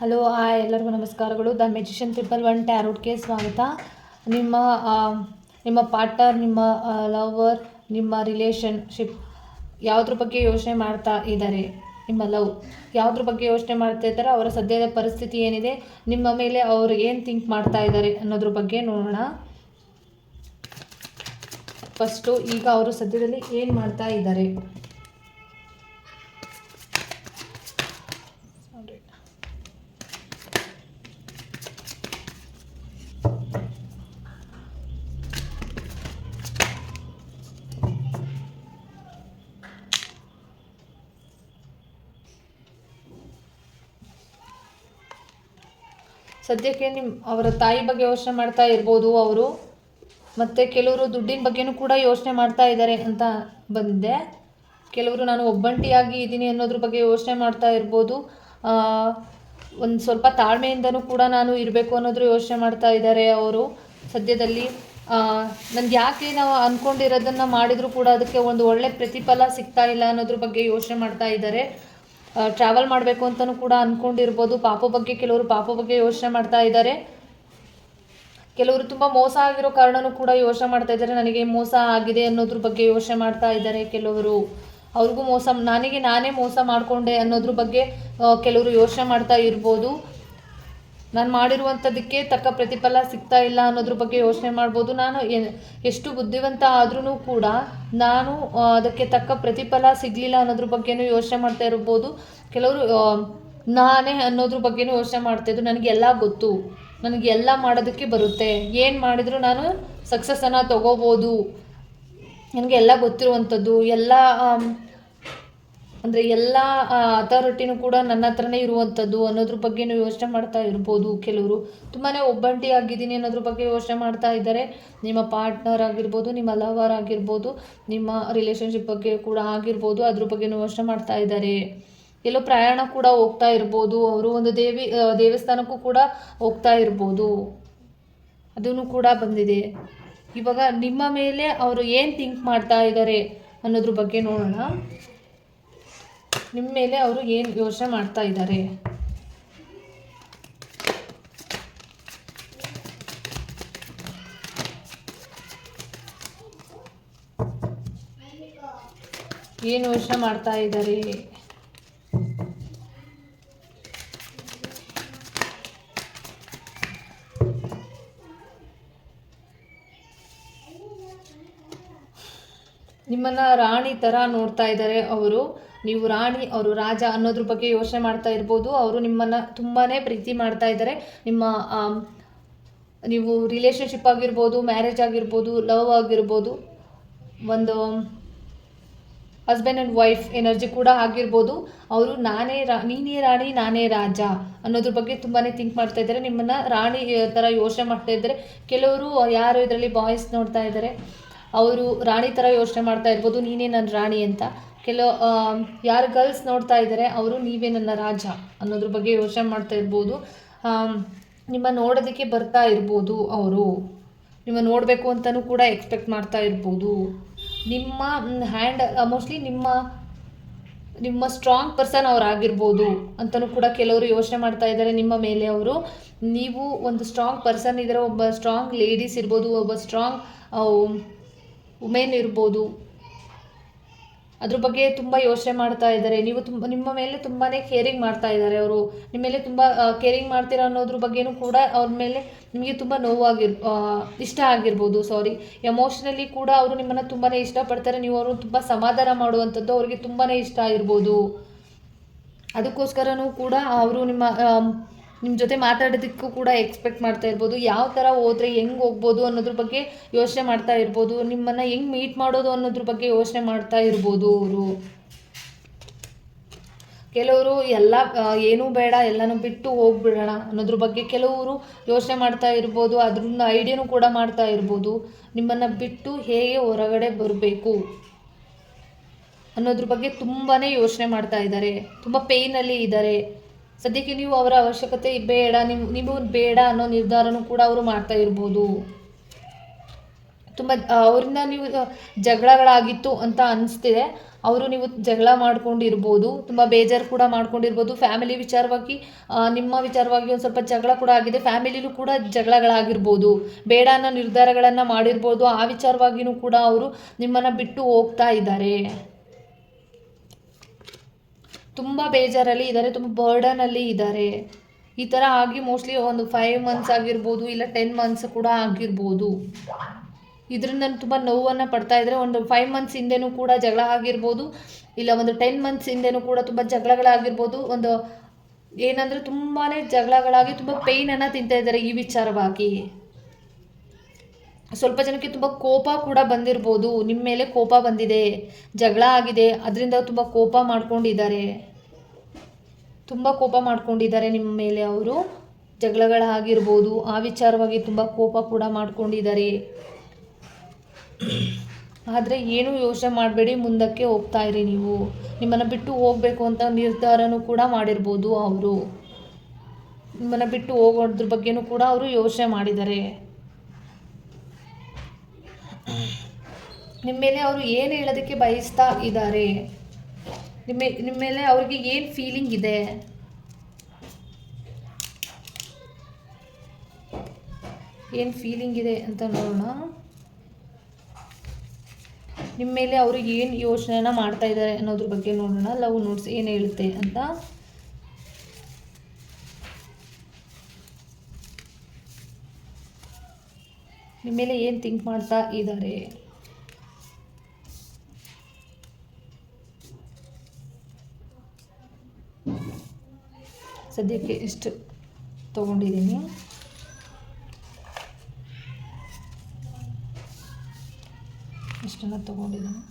Hello, hi, ಎಲ್ಲರಿಗೂ ನಮಸ್ಕಾರಗಳು. The magician triple one ಟ್ಯಾರೋಟ್ಗೆ ಸ್ವಾಗತ. ನಿಮ್ಮ ನಿಮ್ಮ ಪಾರ್ಟ್ನರ್, ನಿಮ್ಮ ಲವರ್, ನಿಮ್ಮ ರಿಲೇಷನ್ಶಿಪ್ ಯಾವುದ್ರ ಬಗ್ಗೆ ಯೋಚನೆ ಮಾಡ್ತಾ ಇದ್ದಾರೆ? ನಿಮ್ಮ ಲವ್ ಯಾವುದ್ರ ಬಗ್ಗೆ ಯೋಚನೆ ಮಾಡ್ತಾ ಇದ್ದಾರೆ? ಅವರ ಸದ್ಯದ ಪರಿಸ್ಥಿತಿ ಏನಿದೆ? ನಿಮ್ಮ ಮೇಲೆ ಅವರು ಏನು ಥಿಂಕ್ ಮಾಡ್ತಾ ಇದ್ದಾರೆ ಅನ್ನೋದ್ರ ಬಗ್ಗೆ ನೋಡೋಣ. ಫಸ್ಟು ಈಗ ಅವರು ಸದ್ಯದಲ್ಲಿ ಏನು ಮಾಡ್ತಾ ಇದ್ದಾರೆ? ಸದ್ಯಕ್ಕೆ ನಿಮ್ಮ ಅವರ ತಾಯಿ ಬಗ್ಗೆ ಯೋಚನೆ ಮಾಡ್ತಾ ಇರ್ಬೋದು ಅವರು. ಮತ್ತು ಕೆಲವರು ದುಡ್ಡಿನ ಬಗ್ಗೆನೂ ಕೂಡ ಯೋಚನೆ ಮಾಡ್ತಾ ಇದ್ದಾರೆ ಅಂತ ಬಂದಿದೆ. ಕೆಲವರು ನಾನು ಒಬ್ಬಂಟಿಯಾಗಿ ಇದ್ದೀನಿ ಅನ್ನೋದ್ರ ಬಗ್ಗೆ ಯೋಚನೆ ಮಾಡ್ತಾ ಇರ್ಬೋದು. ಒಂದು ಸ್ವಲ್ಪ ತಾಳ್ಮೆಯಿಂದನೂ ಕೂಡ ನಾನು ಇರಬೇಕು ಅನ್ನೋದ್ರ ಯೋಚನೆ ಮಾಡ್ತಾ ಇದ್ದಾರೆ ಅವರು. ಸದ್ಯದಲ್ಲಿ ನನಗೆ ಯಾಕೆ ನಾವು ಅಂದ್ಕೊಂಡಿರೋದನ್ನು ಮಾಡಿದರೂ ಕೂಡ ಅದಕ್ಕೆ ಒಂದು ಒಳ್ಳೆ ಪ್ರತಿಫಲ ಸಿಗ್ತಾ ಇಲ್ಲ ಅನ್ನೋದ್ರ ಬಗ್ಗೆ ಯೋಚನೆ ಮಾಡ್ತಾ ಇದ್ದಾರೆ. ಟ್ರಾವೆಲ್ ಮಾಡಬೇಕು ಅಂತಲೂ ಕೂಡ ಅಂದ್ಕೊಂಡಿರ್ಬೋದು ಪಾಪ ಬಗ್ಗೆ ಕೆಲವರು ಪಾಪ ಬಗ್ಗೆ ಯೋಚನೆ ಮಾಡ್ತಾ ಇದ್ದಾರೆ. ಕೆಲವರು ತುಂಬ ಮೋಸ ಆಗಿರೋ ಕಾರಣನೂ ಕೂಡ ಯೋಚನೆ ಮಾಡ್ತಾ ಇದ್ದಾರೆ. ನನಗೆ ಮೋಸ ಆಗಿದೆ ಅನ್ನೋದ್ರ ಬಗ್ಗೆ ಯೋಚನೆ ಮಾಡ್ತಾ ಇದ್ದಾರೆ ಕೆಲವರು. ಅವ್ರಿಗೂ ಮೋಸ, ನನಗೆ ನಾನೇ ಮೋಸ ಮಾಡಿಕೊಂಡೆ ಅನ್ನೋದ್ರ ಬಗ್ಗೆ ಕೆಲವರು ಯೋಚನೆ ಮಾಡ್ತಾ ಇರ್ಬೋದು. ನಾನು ಮಾಡಿರುವಂಥದ್ದಕ್ಕೆ ತಕ್ಕ ಪ್ರತಿಫಲ ಸಿಗ್ತಾ ಇಲ್ಲ ಅನ್ನೋದ್ರ ಬಗ್ಗೆ ಯೋಚನೆ ಮಾಡ್ಬೋದು. ನಾನು ಎಷ್ಟು ಬುದ್ಧಿವಂತ ಆದ್ರೂ ಕೂಡ ನಾನು ಅದಕ್ಕೆ ತಕ್ಕ ಪ್ರತಿಫಲ ಸಿಗಲಿಲ್ಲ ಅನ್ನೋದ್ರ ಬಗ್ಗೆನೂ ಯೋಚನೆ ಮಾಡ್ತಾ ಇರ್ಬೋದು. ಕೆಲವರು ನಾನೇ ಅನ್ನೋದ್ರ ಬಗ್ಗೆನೂ ಯೋಚನೆ ಮಾಡ್ತಾಯಿದ್ರು ನನಗೆ ಎಲ್ಲ ಗೊತ್ತು. ನನಗೆ ಎಲ್ಲ ಮಾಡೋದಕ್ಕೆ ಬರುತ್ತೆ. ಏನು ಮಾಡಿದರೂ ನಾನು ಸಕ್ಸಸ್ಸನ್ನು ತಗೋಬೋದು. ನನಗೆ ಎಲ್ಲ ಗೊತ್ತಿರುವಂಥದ್ದು ಎಲ್ಲ ಅಂದರೆ ಎಲ್ಲ ಅಥಾರಿಟಿನೂ ಕೂಡ ನನ್ನ ಹತ್ರನೇ ಇರುವಂಥದ್ದು ಅನ್ನೋದ್ರ ಬಗ್ಗೆನೂ ಯೋಚನೆ ಮಾಡ್ತಾ ಇರ್ಬೋದು ಕೆಲವರು. ತುಂಬಾ ಒಬ್ಬಂಟಿ ಆಗಿದ್ದೀನಿ ಅನ್ನೋದ್ರ ಬಗ್ಗೆ ಯೋಚನೆ ಮಾಡ್ತಾ ಇದ್ದಾರೆ. ನಿಮ್ಮ ಪಾರ್ಟ್ನರ್ ಆಗಿರ್ಬೋದು, ನಿಮ್ಮ ಲವರ್ ಆಗಿರ್ಬೋದು, ನಿಮ್ಮ ರಿಲೇಷನ್ಶಿಪ್ ಬಗ್ಗೆ ಕೂಡ ಆಗಿರ್ಬೋದು, ಅದ್ರ ಬಗ್ಗೆನೂ ಯೋಚನೆ ಮಾಡ್ತಾ ಇದ್ದಾರೆ. ಎಲ್ಲೋ ಪ್ರಯಾಣ ಕೂಡ ಹೋಗ್ತಾ ಇರ್ಬೋದು. ಅವರು ಒಂದು ದೇವಿ ದೇವಸ್ಥಾನಕ್ಕೂ ಕೂಡ ಹೋಗ್ತಾ ಇರ್ಬೋದು. ಅದೂ ಕೂಡ ಬಂದಿದೆ. ಇವಾಗ ನಿಮ್ಮ ಮೇಲೆ ಅವರು ಏನು ಥಿಂಕ್ ಮಾಡ್ತಾ ಇದ್ದಾರೆ ಅನ್ನೋದ್ರ ಬಗ್ಗೆ ನೋಡೋಣ. ನಿಮ್ಮ ಮೇಲೆ ಅವರು ಏನು ಯೋಚನೆ ಮಾಡ್ತಾ ಇದ್ದಾರೆ? ಏನು ಯೋಚನೆ ಮಾಡ್ತಾ ಇದ್ದಾರೆ? ನಿಮ್ಮನ್ನ ರಾಣಿ ತರ ನೋಡ್ತಾ ಇದ್ದಾರೆ ಅವರು. ನೀವು ರಾಣಿ, ಅವರು ರಾಜ ಅನ್ನೋದ್ರ ಬಗ್ಗೆ ಯೋಚನೆ ಮಾಡ್ತಾ ಇರ್ಬೋದು. ಅವರು ನಿಮ್ಮನ್ನು ತುಂಬಾ ಪ್ರೀತಿ ಮಾಡ್ತಾ ಇದ್ದಾರೆ. ನಿಮ್ಮ ನೀವು ರಿಲೇಷನ್ಶಿಪ್ ಆಗಿರ್ಬೋದು ಮ್ಯಾರೇಜ್ ಆಗಿರ್ಬೋದು ಲವ್ ಆಗಿರ್ಬೋದು, ಒಂದು ಹಸ್ಬೆಂಡ್ ಆ್ಯಂಡ್ ವೈಫ್ ಎನರ್ಜಿ ಕೂಡ ಆಗಿರ್ಬೋದು. ಅವರು ನಾನೇ ರಾ, ನೀನೇ ರಾಣಿ, ನಾನೇ ರಾಜ ಅನ್ನೋದ್ರ ಬಗ್ಗೆ ತುಂಬಾ ಥಿಂಕ್ ಮಾಡ್ತಾ ಇದ್ದಾರೆ. ನಿಮ್ಮನ್ನು ರಾಣಿ ಥರ ಯೋಚನೆ ಮಾಡ್ತಾ ಇದ್ದಾರೆ. ಕೆಲವರು ಯಾರು ಇದರಲ್ಲಿ ಬಾಯ್ಸ್ ನೋಡ್ತಾ ಇದ್ದಾರೆ. ಅವರು ರಾಣಿ ಥರ ಯೋಚನೆ ಮಾಡ್ತಾ ಇರ್ಬೋದು. ನೀನೇ ನನ್ನ ರಾಣಿ ಅಂತ. ಕೆಲವು ಯಾರು ಗರ್ಲ್ಸ್ ನೋಡ್ತಾ ಇದ್ದಾರೆ ಅವರು ನೀವೇ ನನ್ನ ರಾಜ ಅನ್ನೋದ್ರ ಬಗ್ಗೆ ಯೋಚನೆ ಮಾಡ್ತಾ ಇರ್ಬೋದು. ನಿಮ್ಮ ನೋಡೋದಕ್ಕೆ ಬರ್ತಾ ಇರ್ಬೋದು ಅವರು. ನಿಮ್ಮ ನೋಡಬೇಕು ಅಂತಲೂ ಕೂಡ ಎಕ್ಸ್ಪೆಕ್ಟ್ ಮಾಡ್ತಾ ಇರ್ಬೋದು. ನಿಮ್ಮ ಹ್ಯಾಂಡ್ ಮೋಸ್ಟ್ಲಿ ನಿಮ್ಮ ನಿಮ್ಮ ಸ್ಟ್ರಾಂಗ್ ಪರ್ಸನ್ ಅವ್ರು ಆಗಿರ್ಬೋದು ಅಂತಲೂ ಕೂಡ ಕೆಲವರು ಯೋಚನೆ ಮಾಡ್ತಾ ಇದ್ದಾರೆ ನಿಮ್ಮ ಮೇಲೆ ಅವರು. ನೀವು ಒಂದು ಸ್ಟ್ರಾಂಗ್ ಪರ್ಸನ್ ಇದ್ದರೆ ಒಬ್ಬ ಸ್ಟ್ರಾಂಗ್ ಲೇಡೀಸ್ ಇರ್ಬೋದು, ಒಬ್ಬ ಸ್ಟ್ರಾಂಗ್ ವುಮೆನ್ ಇರ್ಬೋದು. ಅದ್ರ ಬಗ್ಗೆ ತುಂಬ ಯೋಚನೆ ಮಾಡ್ತಾ ಇದ್ದಾರೆ. ನೀವು ತುಂಬ, ನಿಮ್ಮ ಮೇಲೆ ತುಂಬಾ ಕೇರಿಂಗ್ ಮಾಡ್ತಾ ಇದ್ದಾರೆ ಅವರು. ನಿಮ್ಮ ಮೇಲೆ ತುಂಬ ಕೇರಿಂಗ್ ಮಾಡ್ತೀರಾ ಅನ್ನೋದ್ರ ಬಗ್ಗೆನೂ ಕೂಡ ಅವ್ರ ಮೇಲೆ ನಿಮಗೆ ತುಂಬ ನೋವಾಗಿರ್ ಇಷ್ಟ ಆಗಿರ್ಬೋದು. ಸಾರಿ ಎಮೋಷನಲಿ ಕೂಡ ಅವರು ನಿಮ್ಮನ್ನು ತುಂಬಾ ಇಷ್ಟಪಡ್ತಾರೆ. ನೀವು ಅವರು ತುಂಬ ಸಮಾಧಾನ ಮಾಡುವಂಥದ್ದು ಅವ್ರಿಗೆ ತುಂಬಾ ಇಷ್ಟ ಆಗಿರ್ಬೋದು. ಅದಕ್ಕೋಸ್ಕರನೂ ಕೂಡ ಅವರು ನಿಮ್ಮ ನಿಮ್ಮ ಜೊತೆ ಮಾತಾಡೋದಕ್ಕೂ ಕೂಡ ಎಕ್ಸ್ಪೆಕ್ಟ್ ಮಾಡ್ತಾ ಇರ್ಬೋದು. ಯಾವ ಥರ ಹೋದ್ರೆ ಹೆಂಗೆ ಹೋಗ್ಬೋದು ಅನ್ನೋದ್ರ ಬಗ್ಗೆ ಯೋಚನೆ ಮಾಡ್ತಾ ಇರ್ಬೋದು. ನಿಮ್ಮನ್ನು ಹೆಂಗೆ ಮೀಟ್ ಮಾಡೋದು ಅನ್ನೋದ್ರ ಬಗ್ಗೆ ಯೋಚನೆ ಮಾಡ್ತಾ ಇರ್ಬೋದು ಅವರು. ಕೆಲವರು ಎಲ್ಲ ಏನೂ ಬೇಡ, ಎಲ್ಲನೂ ಬಿಟ್ಟು ಹೋಗ್ಬಿಡೋಣ ಅನ್ನೋದ್ರ ಬಗ್ಗೆ ಕೆಲವರು ಯೋಚನೆ ಮಾಡ್ತಾ ಇರ್ಬೋದು. ಅದರಿಂದ ಐಡಿಯಾನೂ ಕೂಡ ಮಾಡ್ತಾ ಇರ್ಬೋದು. ನಿಮ್ಮನ್ನು ಬಿಟ್ಟು ಹೇಗೆ ಹೊರಗಡೆ ಬರಬೇಕು ಅನ್ನೋದ್ರ ಬಗ್ಗೆ ತುಂಬಾ ಯೋಚನೆ ಮಾಡ್ತಾ ಇದ್ದಾರೆ. ತುಂಬ ಪೇಯ್ನಲ್ಲಿ ಇದ್ದಾರೆ. ಸದ್ಯಕ್ಕೆ ನೀವು ಅವರ ಅವಶ್ಯಕತೆ ಬೇಡ ನಿಮ್ಮ ನೀವು ಬೇಡ ಅನ್ನೋ ನಿರ್ಧಾರನೂ ಕೂಡ ಅವರು ಮಾಡ್ತಾ ಇರ್ಬೋದು. ತುಂಬ ಅವರಿಂದ ನೀವು ಜಗಳಗಳಾಗಿತ್ತು ಅಂತ ಅನಿಸ್ತಿದೆ. ಅವರು ನೀವು ಜಗಳ ಮಾಡ್ಕೊಂಡಿರ್ಬೋದು, ತುಂಬ ಬೇಜಾರು ಕೂಡ ಮಾಡ್ಕೊಂಡಿರ್ಬೋದು. ಫ್ಯಾಮಿಲಿ ವಿಚಾರವಾಗಿ ನಿಮ್ಮ ವಿಚಾರವಾಗಿ ಒಂದು ಸ್ವಲ್ಪ ಜಗಳ ಕೂಡ ಆಗಿದೆ. ಫ್ಯಾಮಿಲಿಲೂ ಕೂಡ ಜಗಳಗಳಾಗಿರ್ಬೋದು. ಬೇಡ ಅನ್ನೋ ನಿರ್ಧಾರಗಳನ್ನು ಮಾಡಿರ್ಬೋದು. ಆ ವಿಚಾರವಾಗಿಯೂ ಕೂಡ ಅವರು ನಿಮ್ಮನ್ನು ಬಿಟ್ಟು ಹೋಗ್ತಾ ಇದ್ದಾರೆ. ತುಂಬ ಬೇಜಾರಲ್ಲಿ ಇದ್ದಾರೆ ತುಂಬ ಬರ್ಡನಲ್ಲಿ ಇದ್ದಾರೆ ಈ ಥರ ಆಗಿ ಮೋಸ್ಟ್ಲಿ ಒಂದು ಫೈವ್ ಮಂತ್ಸ್ ಆಗಿರ್ಬೋದು, ಇಲ್ಲ ಟೆನ್ ಮಂತ್ಸ್ ಕೂಡ ಆಗಿರ್ಬೋದು. ಇದರಿಂದ ತುಂಬ ನೋವನ್ನು ಪಡ್ತಾ ಇದ್ದರೆ ಒಂದು ಫೈವ್ ಮಂತ್ಸ್ ಹಿಂದೆನೂ ಕೂಡ ಜಗಳ ಆಗಿರ್ಬೋದು, ಇಲ್ಲ ಒಂದು ಟೆನ್ ಮಂತ್ಸ್ ಹಿಂದೆನೂ ಕೂಡ ತುಂಬ ಜಗಳಗಳಾಗಿರ್ಬೋದು. ಒಂದು ಏನಂದರೆ ತುಂಬಾ ಜಗಳಗಳಾಗಿ ತುಂಬ ಪೇಯ್ನನ್ನು ತಿಂತಾ ಇದ್ದಾರೆ ಈ ವಿಚಾರವಾಗಿ. ಸ್ವಲ್ಪ ಜನಕ್ಕೆ ತುಂಬ ಕೋಪ ಕೂಡ ಬಂದಿರ್ಬೋದು. ನಿಮ್ಮ ಮೇಲೆ ಕೋಪ ಬಂದಿದೆ, ಜಗಳ ಆಗಿದೆ, ಅದರಿಂದ ತುಂಬ ಕೋಪ ಮಾಡ್ಕೊಂಡಿದ್ದಾರೆ. ತುಂಬ ಕೋಪ ಮಾಡ್ಕೊಂಡಿದ್ದಾರೆ ನಿಮ್ಮ ಮೇಲೆ ಅವರು. ಜಗಳಗಳಾಗಿರ್ಬೋದು ಆ ವಿಚಾರವಾಗಿ ತುಂಬ ಕೋಪ ಕೂಡ ಮಾಡ್ಕೊಂಡಿದ್ದಾರೆ. ಆದರೆ ಏನೂ ಯೋಚನೆ ಮಾಡಬೇಡಿ, ಮುಂದಕ್ಕೆ ಹೋಗ್ತಾ ಇರಿ ನೀವು. ನಿಮ್ಮನ್ನು ಬಿಟ್ಟು ಹೋಗಬೇಕು ಅಂತ ನಿರ್ಧಾರನೂ ಕೂಡ ಮಾಡಿರ್ಬೋದು ಅವರು. ನಿಮ್ಮನ್ನು ಬಿಟ್ಟು ಹೋಗೋದ್ರ ಬಗ್ಗೆನೂ ಕೂಡ ಅವರು ಯೋಚನೆ ಮಾಡಿದ್ದಾರೆ. ನಿಮ್ಮ ಮೇಲೆ ಅವರು ಏನು ಹೇಳೋದಕ್ಕೆ ಬಯಸ್ತಾ ಇದ್ದಾರೆ? ನಿಮ್ಮ ನಿಮ್ಮ ಮೇಲೆ ಅವ್ರಿಗೆ ಏನು ಫೀಲಿಂಗ್ ಇದೆ? ಏನು ಫೀಲಿಂಗ್ ಇದೆ ಅಂತ ನೋಡೋಣ. ನಿಮ್ಮ ಮೇಲೆ ಅವರು ಏನು ಯೋಚನೆನ ಮಾಡ್ತಾ ಇದ್ದಾರೆ ಅನ್ನೋದ್ರ ಬಗ್ಗೆ ನೋಡೋಣ. ಲವ್ ನೋಟ್ಸ್ ಏನು ಹೇಳುತ್ತೆ ಅಂತ. ನಿಮ್ಮ ಮೇಲೆ ಏನು ಥಿಂಕ್ ಮಾಡ್ತಾ ಇದ್ದಾರೆ ಸದ್ಯಕ್ಕೆ ಇಷ್ಟು ತೊಗೊಂಡಿದ್ದೀನಿ ಇಷ್ಟನ್ನು ತೊಗೊಂಡಿದ್ದೀನಿ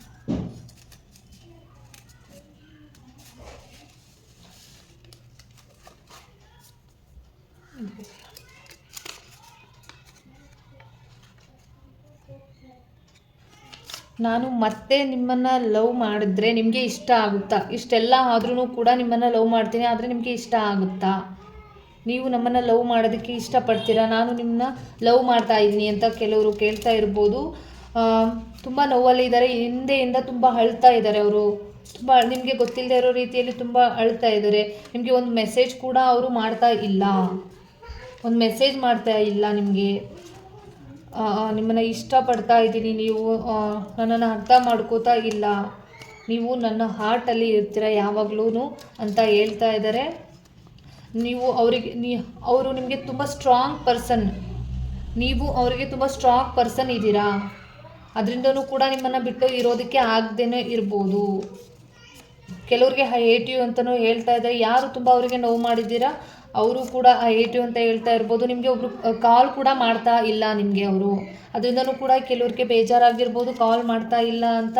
ನಾನು ಮತ್ತೆ ನಿಮ್ಮನ್ನು ಲವ್ ಮಾಡಿದ್ರೆ ನಿಮಗೆ ಇಷ್ಟ ಆಗುತ್ತಾ? ಇಷ್ಟೆಲ್ಲ ಆದ್ರೂ ಕೂಡ ನಿಮ್ಮನ್ನು ಲವ್ ಮಾಡ್ತೀನಿ, ಆದರೆ ನಿಮಗೆ ಇಷ್ಟ ಆಗುತ್ತಾ? ನೀವು ನಮ್ಮನ್ನು ಲವ್ ಮಾಡೋದಕ್ಕೆ ಇಷ್ಟಪಡ್ತೀರಾ? ನಾನು ನಿಮ್ಮನ್ನ ಲವ್ ಮಾಡ್ತಾ ಇದ್ದೀನಿ ಅಂತ ಕೆಲವರು ಕೇಳ್ತಾ ಇರ್ಬೋದು. ತುಂಬ ನೋವಲ್ಲಿ ಇದ್ದಾರೆ ಹಿಂದೆಯಿಂದ ತುಂಬ ಅಳ್ತಾ ಇದ್ದಾರೆ ಅವರು. ತುಂಬ, ನಿಮಗೆ ಗೊತ್ತಿಲ್ಲದೆ ಇರೋ ರೀತಿಯಲ್ಲಿ ತುಂಬ ಅಳ್ತಾ ಇದ್ದಾರೆ ನಿಮಗೆ ಒಂದು ಮೆಸೇಜ್ ಕೂಡ ಅವರು ಮಾಡ್ತಾ ಇಲ್ಲ. ಒಂದು ಮೆಸೇಜ್ ಮಾಡ್ತಾ ಇಲ್ಲ ನಿಮಗೆ. ನಿಮ್ಮನ್ನು ಇಷ್ಟಪಡ್ತಾ ಇದ್ದೀನಿ. ನೀವು ನನ್ನನ್ನು ಅರ್ಥ ಮಾಡ್ಕೋತಾ ಇಲ್ಲ. ನೀವು ನನ್ನ ಹಾರ್ಟಲ್ಲಿ ಇರ್ತೀರ ಯಾವಾಗ್ಲೂ ಅಂತ ಹೇಳ್ತಾ ಇದ್ದಾರೆ. ನೀವು ಅವರಿಗೆ, ನೀ, ಅವರು ನಿಮಗೆ ತುಂಬ ಸ್ಟ್ರಾಂಗ್ ಪರ್ಸನ್ ನೀವು ಅವರಿಗೆ ತುಂಬ ಸ್ಟ್ರಾಂಗ್ ಪರ್ಸನ್ ಇದ್ದೀರಾ. ಅದರಿಂದನೂ ಕೂಡ ನಿಮ್ಮನ್ನು ಬಿಟ್ಟು ಇರೋದಕ್ಕೆ ಆಗದೇನೆ ಇರ್ಬೋದು. ಕೆಲವ್ರಿಗೆ ಹೇಟ್ ಯು ಅಂತಲೂ ಹೇಳ್ತಾ ಇದ್ದಾರೆ. ಯಾರು ತುಂಬ ಅವರಿಗೆ ನೋವು ಮಾಡಿದ್ದೀರಾ? ಅವರು ಕೂಡ ಯು ಅಂತ ಹೇಳ್ತಾ ಇರ್ಬೋದು. ನಿಮಗೆ ಒಬ್ಬರು ಕಾಲ್ ಕೂಡ ಮಾಡ್ತಾ ಇಲ್ಲ ನಿಮಗೆ ಅವರು. ಅದರಿಂದನೂ ಕೂಡ ಕೆಲವ್ರಿಗೆ ಬೇಜಾರಾಗಿರ್ಬೋದು. ಕಾಲ್ ಮಾಡ್ತಾ ಇಲ್ಲ ಅಂತ.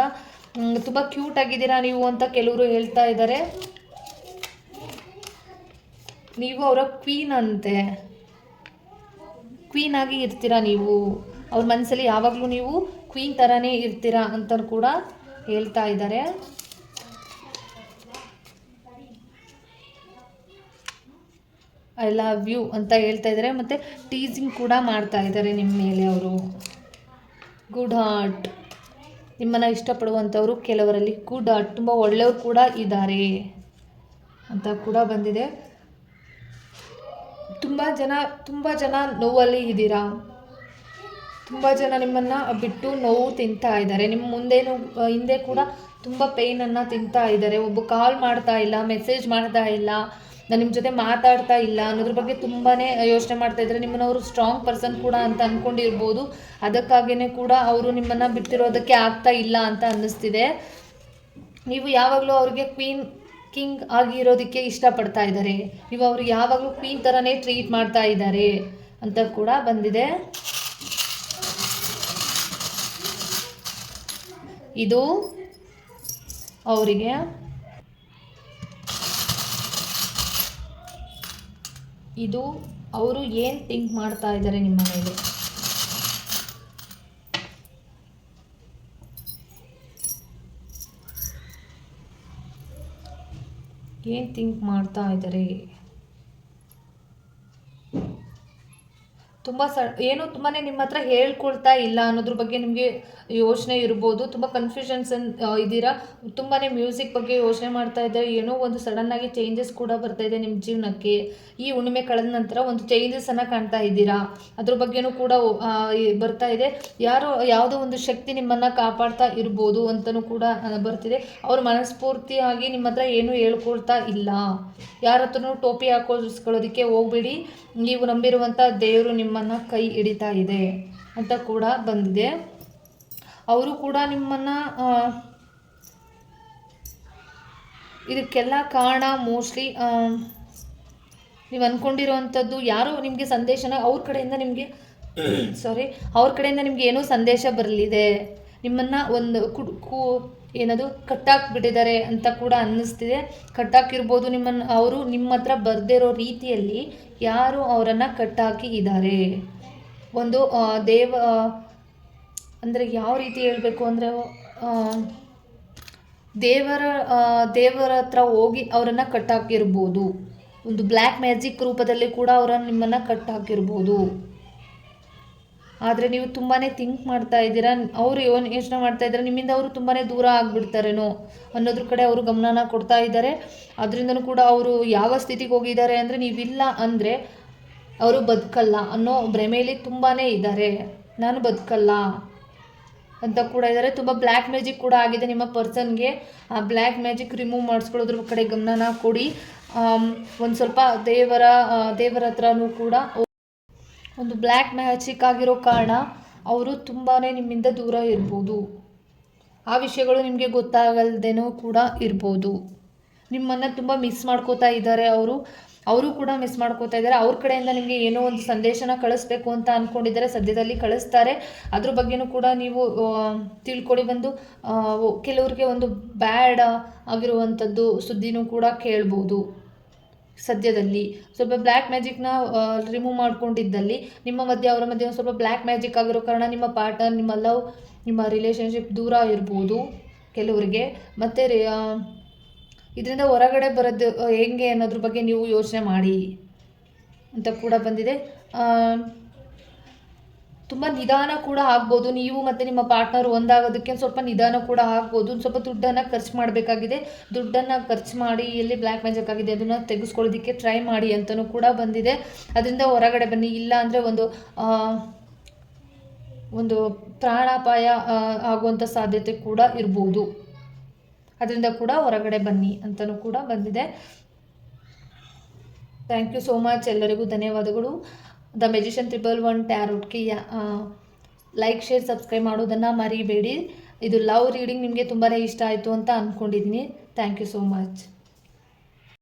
ತುಂಬ ಕ್ಯೂಟ್ ಆಗಿದ್ದೀರಾ ನೀವು ಅಂತ ಕೆಲವರು ಹೇಳ್ತಾ ಇದ್ದಾರೆ ನೀವು ಅವರ ಕ್ವೀನ್ ಅಂತೆ. ಕ್ವೀನ್ ಆಗಿ ಇರ್ತೀರಾ ನೀವು. ಅವ್ರ ಮನಸ್ಸಲ್ಲಿ ಯಾವಾಗಲೂ ನೀವು ಕ್ವೀನ್ ಥರನೇ ಇರ್ತೀರಾ ಅಂತ ಕೂಡ ಹೇಳ್ತಾ ಇದ್ದಾರೆ ಐ ಲವ್ ಯು ಅಂತ ಹೇಳ್ತಾ ಇದ್ದಾರೆ. ಮತ್ತು ಟೀಸಿಂಗ್ ಕೂಡ ಮಾಡ್ತಾ ಇದ್ದಾರೆ ನಿಮ್ಮ ಮೇಲೆ ಅವರು. ಗುಡ್ ಹಾರ್ಟ್ ನಿಮ್ಮನ್ನು ಇಷ್ಟಪಡುವಂಥವರು ಕೆಲವರಲ್ಲಿ ಗುಡ್ ಹಾರ್ಟ್ ತುಂಬ ಒಳ್ಳೆಯವರು ಕೂಡ ಇದ್ದಾರೆ ಅಂತ ಕೂಡ ಬಂದಿದೆ. ತುಂಬ ಜನ ತುಂಬ ಜನ ನೋವಲ್ಲಿ ಇದ್ದೀರಾ? ತುಂಬ ಜನ ನಿಮ್ಮನ್ನು ಬಿಟ್ಟು ನೋವು ತಿಂತಾ ಇದ್ದಾರೆ. ನಿಮ್ಮ ಮುಂದೇನು, ಹಿಂದೆ ಕೂಡ ತುಂಬ ಪೇಯ್ನನ್ನು ತಿಂತಾ ಇದ್ದಾರೆ. ಒಬ್ಬ ಕಾಲ್ ಮಾಡ್ತಾ ಇಲ್ಲ ಮೆಸೇಜ್ ಮಾಡ್ತಾ ಇಲ್ಲ. ನಾನು ನಿಮ್ಮ ಜೊತೆ ಮಾತಾಡ್ತಾ ಇಲ್ಲ ಅನ್ನೋದ್ರ ಬಗ್ಗೆ ತುಂಬಾ ಯೋಚನೆ ಮಾಡ್ತಾ ಇದ್ದಾರೆ ನಿಮ್ಮನ್ನು ಅವರು ಸ್ಟ್ರಾಂಗ್ ಪರ್ಸನ್ ಕೂಡ ಅಂತ ಅಂದ್ಕೊಂಡಿರ್ಬೋದು ಅದಕ್ಕಾಗಿಯೇ ಕೂಡ ಅವರು ನಿಮ್ಮನ್ನು ಬಿಟ್ಟಿರೋದಕ್ಕೆ ಆಗ್ತಾ ಇಲ್ಲ ಅಂತ ಅನ್ನಿಸ್ತಿದೆ. ನೀವು ಯಾವಾಗಲೂ ಅವ್ರಿಗೆ ಕ್ವೀನ್ ಕಿಂಗ್ ಆಗಿರೋದಕ್ಕೆ ಇಷ್ಟಪಡ್ತಾ ಇದ್ದಾರೆ. ನೀವು ಅವರು ಯಾವಾಗಲೂ ಕ್ವೀನ್ ಥರನೇ ಟ್ರೀಟ್ ಮಾಡ್ತಾ ಇದ್ದಾರೆ ಅಂತ ಕೂಡ ಬಂದಿದೆ. ಇದು ಅವರಿಗೆ ಇದು ಅವರು ಏನು ಥಿಂಕ್ ಮಾಡ್ತಾ ಇದ್ದಾರೆ ನಿಮ್ಮ ಮೇಲೆ ಏನು ಥಿಂಕ್ ಮಾಡ್ತಾ ಇದ್ದಾರೆ ತುಂಬ ಸ ಏನು ತುಂಬಾ ನಿಮ್ಮ ಹತ್ರ ಹೇಳ್ಕೊಳ್ತಾ ಇಲ್ಲ ಅನ್ನೋದ್ರ ಬಗ್ಗೆ ನಿಮಗೆ ಯೋಚನೆ ಇರ್ಬೋದು, ತುಂಬ ಕನ್ಫ್ಯೂಷನ್ಸ್ ಇದ್ದೀರಾ? ತುಂಬಾ ಮ್ಯೂಸಿಕ್ ಬಗ್ಗೆ ಯೋಚನೆ ಮಾಡ್ತಾ ಇದ್ದಾರೆ? ಏನೋ ಒಂದು ಸಡನ್ನಾಗಿ ಚೇಂಜಸ್ ಕೂಡ ಬರ್ತಾ ಇದೆ ನಿಮ್ಮ ಜೀವನಕ್ಕೆ. ಈ ಹುಣ್ಣಿಮೆ ಕಳೆದ ನಂತರ ಒಂದು ಚೇಂಜಸನ್ನು ಕಾಣ್ತಾ ಇದ್ದೀರಾ? ಅದ್ರ ಬಗ್ಗೆನೂ ಕೂಡ ಬರ್ತಾ ಇದೆ. ಯಾರು, ಯಾವುದೋ ಒಂದು ಶಕ್ತಿ ನಿಮ್ಮನ್ನು ಕಾಪಾಡ್ತಾ ಇರ್ಬೋದು ಅಂತಲೂ ಕೂಡ ಬರ್ತಿದೆ. ಅವ್ರ ಮನಸ್ಫೂರ್ತಿಯಾಗಿ ನಿಮ್ಮ ಹತ್ರ ಏನು ಹೇಳ್ಕೊಳ್ತಾ ಇಲ್ಲ. ಯಾರ ಹತ್ರನೂ ಟೋಪಿ ಹಾಕೋಸ್ಕೊಳ್ಳೋದಕ್ಕೆ ಹೋಗ್ಬೇಡಿ. ನೀವು ನಂಬಿರುವಂಥ ದೇವರು ನಿಮ್ಮನ್ನು ಕೈ ಹಿಡಿತಾ ಇದೆ ಅಂತ ಕೂಡ ಬಂದಿದೆ. ಅವರು ಕೂಡ ನಿಮ್ಮನ್ನು ಇದಕ್ಕೆಲ್ಲ ಕಾರಣ ಮೋಸ್ಟ್ಲಿ ನೀವು ಅಂದ್ಕೊಂಡಿರೋವಂಥದ್ದು ಯಾರೋ ನಿಮಗೆ ಸಂದೇಶನ ಅವ್ರ ಕಡೆಯಿಂದ ನಿಮಗೆ ಸಾರಿ ಅವ್ರ ಕಡೆಯಿಂದ ನಿಮಗೆ ಏನೋ ಸಂದೇಶ ಬರಲಿದೆ. ನಿಮ್ಮನ್ನು ಒಂದು ಕು ಏನದು? ಕಟ್ಟಾಕ್ಬಿಟ್ಟಿದ್ದಾರೆ ಅಂತ ಕೂಡ ಅನ್ನಿಸ್ತಿದೆ. ಕಟ್ಟಾಕಿರ್ಬೋದು ನಿಮ್ಮನ್ನು ಅವರು ನಿಮ್ಮ ಹತ್ರ ಬರ್ದಿರೋ ರೀತಿಯಲ್ಲಿ ಯಾರು ಅವರನ್ನು ಕಟ್ಟಾಕಿ ಇದ್ದಾರೆ ಒಂದು ದೇವ ಅಂದರೆ ಯಾವ ರೀತಿ ಹೇಳಬೇಕು ಅಂದರೆ ದೇವರ ದೇವರ ಹತ್ರ ಹೋಗಿ ಅವರನ್ನು ಕಟ್ಟಾಕಿರ್ಬೋದು. ಒಂದು ಬ್ಲ್ಯಾಕ್ ಮ್ಯಾಜಿಕ್ ರೂಪದಲ್ಲಿ ಕೂಡ ಅವರನ್ನು ನಿಮ್ಮನ್ನು ಕಟ್ಟಾಕಿರ್ಬೋದು. ಆದರೆ ನೀವು ತುಂಬಾ ಥಿಂಕ್ ಮಾಡ್ತಾ ಇದ್ದೀರಾ. ಅವರು ಯೋನ್ ಯೋಚನೆ ಮಾಡ್ತಾ ಇದ್ದಾರೆ? ನಿಮ್ಮಿಂದ ಅವರು ತುಂಬಾ ದೂರ ಆಗಿಬಿಡ್ತಾರೇನೋ ಅನ್ನೋದ್ರ ಕಡೆ ಅವರು ಗಮನನ ಕೊಡ್ತಾ ಇದ್ದಾರೆ. ಅದರಿಂದನೂ ಕೂಡ ಅವರು ಯಾವ ಸ್ಥಿತಿಗೆ ಹೋಗಿದ್ದಾರೆ ಅಂದರೆ ನೀವಿಲ್ಲ ಅಂದರೆ ಅವರು ಬದುಕಲ್ಲ ಅನ್ನೋ ಭ್ರಮೆಯಲ್ಲಿ ತುಂಬಾ ಇದ್ದಾರೆ. ನಾನು ಬದುಕಲ್ಲ ಅಂತ ಕೂಡ ಇದ್ದಾರೆ. ತುಂಬ ಬ್ಲ್ಯಾಕ್ ಮ್ಯಾಜಿಕ್ ಕೂಡ ಆಗಿದೆ ನಿಮ್ಮ ಪರ್ಸನ್ಗೆ ಆ ಬ್ಲ್ಯಾಕ್ ಮ್ಯಾಜಿಕ್ ರಿಮೂವ್ ಮಾಡಿಸ್ಕೊಳ್ಳೋದ್ರ ಕಡೆ ಗಮನನ ಕೊಡಿ. ಒಂದು ಸ್ವಲ್ಪ ದೇವರ ದೇವರ ಹತ್ರನೂ ಕೂಡ ಒಂದು ಬ್ಲ್ಯಾಕ್ ಮ್ಯಾಜಿಕ್ ಆಗಿರೋ ಕಾರಣ ಅವರು ತುಂಬಾ ನಿಮ್ಮಿಂದ ದೂರ ಇರ್ಬೋದು. ಆ ವಿಷಯಗಳು ನಿಮಗೆ ಗೊತ್ತಾಗಲ್ದೇನೋ ಕೂಡ ಇರ್ಬೋದು. ನಿಮ್ಮನ್ನು ತುಂಬ ಮಿಸ್ ಮಾಡ್ಕೋತಾ ಇದ್ದಾರೆ ಅವರು. ಅವರು ಕೂಡ ಮಿಸ್ ಮಾಡ್ಕೋತಾ ಇದ್ದಾರೆ. ಅವ್ರ ಕಡೆಯಿಂದ ನಿಮಗೆ ಏನೋ ಒಂದು ಸಂದೇಶನ ಕಳಿಸ್ಬೇಕು ಅಂತ ಅಂದ್ಕೊಂಡಿದ್ದಾರೆ ಸದ್ಯದಲ್ಲಿ ಕಳಿಸ್ತಾರೆ. ಅದ್ರ ಬಗ್ಗೆನೂ ಕೂಡ ನೀವು ತಿಳ್ಕೊಳ್ಳಿ ಬಂದು ಕೆಲವ್ರಿಗೆ ಒಂದು ಬ್ಯಾಡ್ ಆಗಿರುವಂಥದ್ದು ಸುದ್ದಿನೂ ಕೂಡ ಕೇಳ್ಬೋದು. ಸದ್ಯದಲ್ಲಿ. ಸ್ವಲ್ಪ ಬ್ಲ್ಯಾಕ್ ಮ್ಯಾಜಿಕ್ನ ರಿಮೂವ್ ಮಾಡ್ಕೊಂಡಿದ್ದಲ್ಲಿ. ನಿಮ್ಮ ಮಧ್ಯೆ, ಅವರ ಮಧ್ಯೆ ಒಂದು ಸ್ವಲ್ಪ ಬ್ಲ್ಯಾಕ್ ಮ್ಯಾಜಿಕ್ ಆಗಿರೋ ಕಾರಣ ನಿಮ್ಮ ಪಾರ್ಟ್ನರ್ ನಿಮ್ಮ ಲವ್ ನಿಮ್ಮ ರಿಲೇಷನ್ಶಿಪ್ ದೂರ ಇರ್ಬೋದು ಕೆಲವರಿಗೆ. ಮತ್ತು ಇದರಿಂದ ಹೊರಗಡೆ ಬರೋದು ಹೆಂಗೆ ಅನ್ನೋದ್ರ ಬಗ್ಗೆ ನೀವು ಯೋಚನೆ ಮಾಡಿ ಅಂತ ಕೂಡ ಬಂದಿದೆ. ತುಂಬ ನಿಧಾನ ಕೂಡ ಆಗ್ಬೋದು. ನೀವು ಮತ್ತು ನಿಮ್ಮ ಪಾರ್ಟ್ನರ್ ಒಂದಾಗೋದಕ್ಕೆ ಸ್ವಲ್ಪ ನಿಧಾನ ಕೂಡ ಆಗ್ಬೋದು. ಸ್ವಲ್ಪ ದುಡ್ಡನ್ನು ಖರ್ಚು ಮಾಡಬೇಕಾಗಿದೆ. ದುಡ್ಡನ್ನು ಖರ್ಚು ಮಾಡಿ ಎಲ್ಲಿ ಬ್ಲ್ಯಾಕ್ ಮ್ಯಾಜಿಕ್ ಆಗಿದೆ. ಅದನ್ನು ತೆಗೆಸ್ಕೊಳ್ಳೋದಕ್ಕೆ ಟ್ರೈ ಮಾಡಿ ಅಂತಲೂ ಕೂಡ ಬಂದಿದೆ. ಅದರಿಂದ ಹೊರಗಡೆ ಬನ್ನಿ. ಇಲ್ಲ ಅಂದರೆ ಒಂದು ಒಂದು ಪ್ರಾಣಾಪಾಯ ಆಗುವಂಥ ಸಾಧ್ಯತೆ ಕೂಡ ಇರ್ಬೋದು. ಅದರಿಂದ ಕೂಡ ಹೊರಗಡೆ ಬನ್ನಿ ಅಂತಲೂ ಕೂಡ ಬಂದಿದೆ. ಥ್ಯಾಂಕ್ ಯು ಸೋ ಮಚ್ ಎಲ್ಲರಿಗೂ ಧನ್ಯವಾದಗಳು. ದ ಮೆಜಿಷಿಯನ್ ತ್ರಿಬಲ್ ಒನ್ ಟ್ಯಾರೋಟ್ಗೆ ಲೈಕ್, ಶೇರ್, ಸಬ್ಸ್ಕ್ರೈಬ್ ಮಾಡೋದನ್ನು ಮರಿಬೇಡಿ. ಇದು ಲವ್ ರೀಡಿಂಗ್ ನಿಮಗೆ ತುಂಬಾ ಇಷ್ಟ ಆಯಿತು ಅಂತ ಅಂದ್ಕೊಂಡಿದ್ದೀನಿ ಥ್ಯಾಂಕ್ ಯು ಸೋ ಮಚ್.